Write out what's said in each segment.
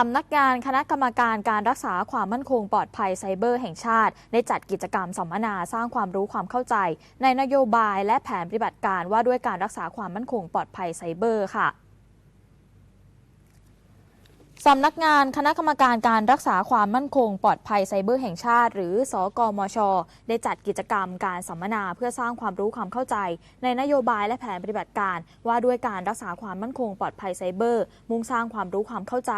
สำนักงานคณะกรรมการการรักษาความมั่นคงปลอดภัยไซเบอร์แห่งชาติ ได้จัดกิจกรรมสัมมนาสร้างความรู้ความเข้าใจ ในนโยบายและแผนปฏิบัติการว่าด้วยการรักษาความมั่นคงปลอดภัยไซเบอร์ค่ะ สำนักงานคณะกรรมการการรักษาความมั่นคง ปลอดภัยไซเบอร์แห่งชาติ หรือสอกมช ได้จัดกิจกรรมการสัมมนาเพื่อสร้างความรู้ความเข้าใจ ในนโยบายและแผนปฏิบัติการ ว่าด้วยการรักษาความมั่นคง ปลอดภัยไซเบอร์ มุ่งสร้างความรู้ความเข้าใจ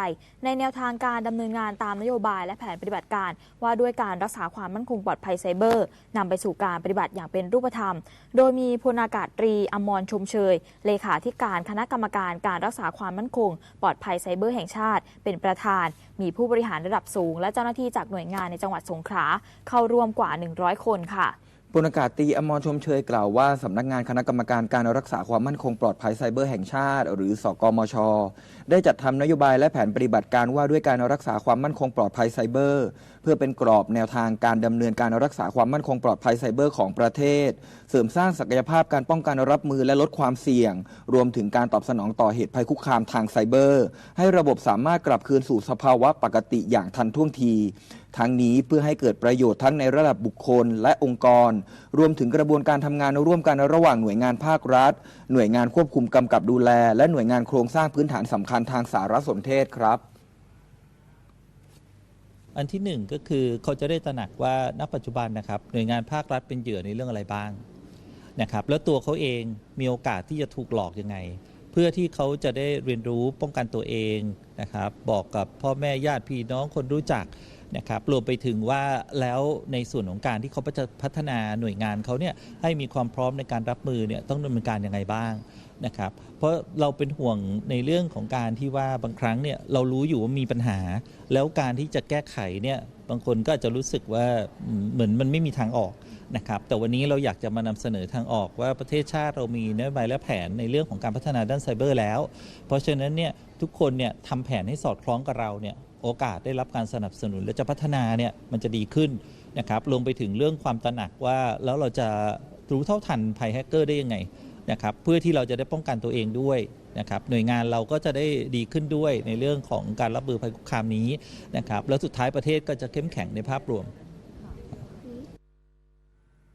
ในแนวทางการดำเนินงานตามนโยบายและแผนปฏิบัติการ ว่าด้วยการรักษาความมั่นคงปลอดภัยไซเบอร์นำไปสู่การปฏิบัติอย่างเป็นรูปธรรม โดยมีพลอากาศตรีอมรชมเชยเลขาธิการคณะกรรมการการรักษาความมั่นคง ปลอดภัยไซเบอร์แห่งชาติเป็นประธาน มีผู้บริหารระดับสูง และเจ้าหน้าที่จากหน่วยงานในจังหวัดสงขลาเข้าร่วมกว่า 100 คนค่ะ พลอากาศตีอมรชมเชยกล่าวว่าสำนักงานคณะกรรมการการรักษาความมั่นคงปลอดภัยไซเบอร์แห่งชาติ หรือสกมช ได้จัดทำนโยบายและแผนปฏิบัติการว่าด้วยการรักษาความมั่นคงปลอดภัยไซเบอร์ เพื่อเป็นกรอบแนวทางการดำเนินการรักษาความมั่นคงปลอดภัยไซเบอร์ของประเทศ เสริมสร้างศักยภาพการป้องกันรับมือและลดความเสี่ยง รวมถึงการตอบสนองต่อเหตุภัยคุกคามทางไซเบอร์ ให้ระบบสามารถกลับคืนสู่สภาวะปกติอย่างทันท่วงทีทั้งนี้เพื่อให้เกิดประโยชน์ทั้งในระดับบุคคลและองค์กร รวมถึงกระบวนการทำงานร่วมกันระหว่างหน่วยงานภาครัฐ หน่วยงานควบคุมกำกับดูแล และหน่วยงานโครงสร้างพื้นฐานสำคัญทางสารสนเทศครับ อันที่หนึ่งก็คือเขาจะได้ตระหนักว่าณปัจจุบันนะครับหน่วยงานภาครัฐเป็นเหยื่อในเรื่องอะไรบ้างนะครับแล้วตัวเขาเองมีโอกาสที่จะถูกหลอกยังไง เพื่อที่เขาจะได้เรียนรู้ป้องกันตัวเองนะครับบอกกับพ่อแม่ญาติพี่น้องคนรู้จัก นะครับรวมไปถึงว่าแล้วในส่วนของการที่เขาจะพัฒนาหน่วยงานเขาเนี่ยให้มีความพร้อมในการรับมือเนี่ยต้องดำเนินการยังไงบ้างนะครับเพราะเราเป็นห่วงในเรื่องของการที่ว่าบางครั้งเนี่ยเรารู้อยู่ว่ามีปัญหา แล้วการที่จะแก้ไขเนี่ยบางคนก็อาจจะรู้สึกว่าเหมือนมันไม่มีทางออกนะครับแต่วันนี้เราอยากจะมานำเสนอทางออกว่าประเทศชาติเรามีนโยบายและแผนในเรื่องของการพัฒนาด้านไซเบอร์แล้ว เพราะฉะนั้นเนี่ยทุกคนเนี่ยทำแผนให้สอดคล้องกับเราเนี่ย โอกาสได้รับการสนับสนุน และจะพัฒนาเนี่ยมันจะดีขึ้นนะครับรวมไปถึงเรื่องความตระหนักว่าแล้วเราจะรู้เท่าทันภัยแฮกเกอร์ได้ยังไงนะครับเพื่อที่เราจะได้ป้องกันตัวเองด้วยนะครับหน่วยงานเราก็จะได้ดีขึ้นด้วยในเรื่องของการรับมือภัยคุกคามนี้นะครับแล้วสุดท้ายประเทศก็จะเข้มแข็งในภาพรวม